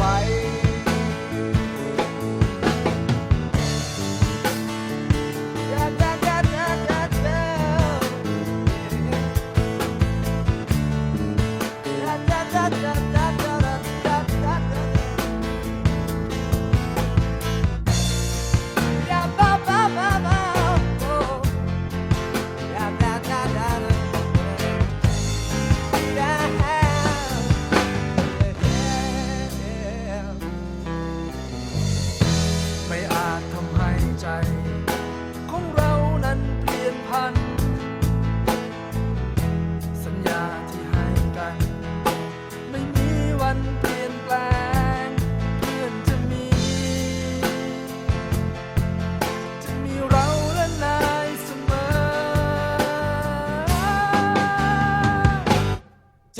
ป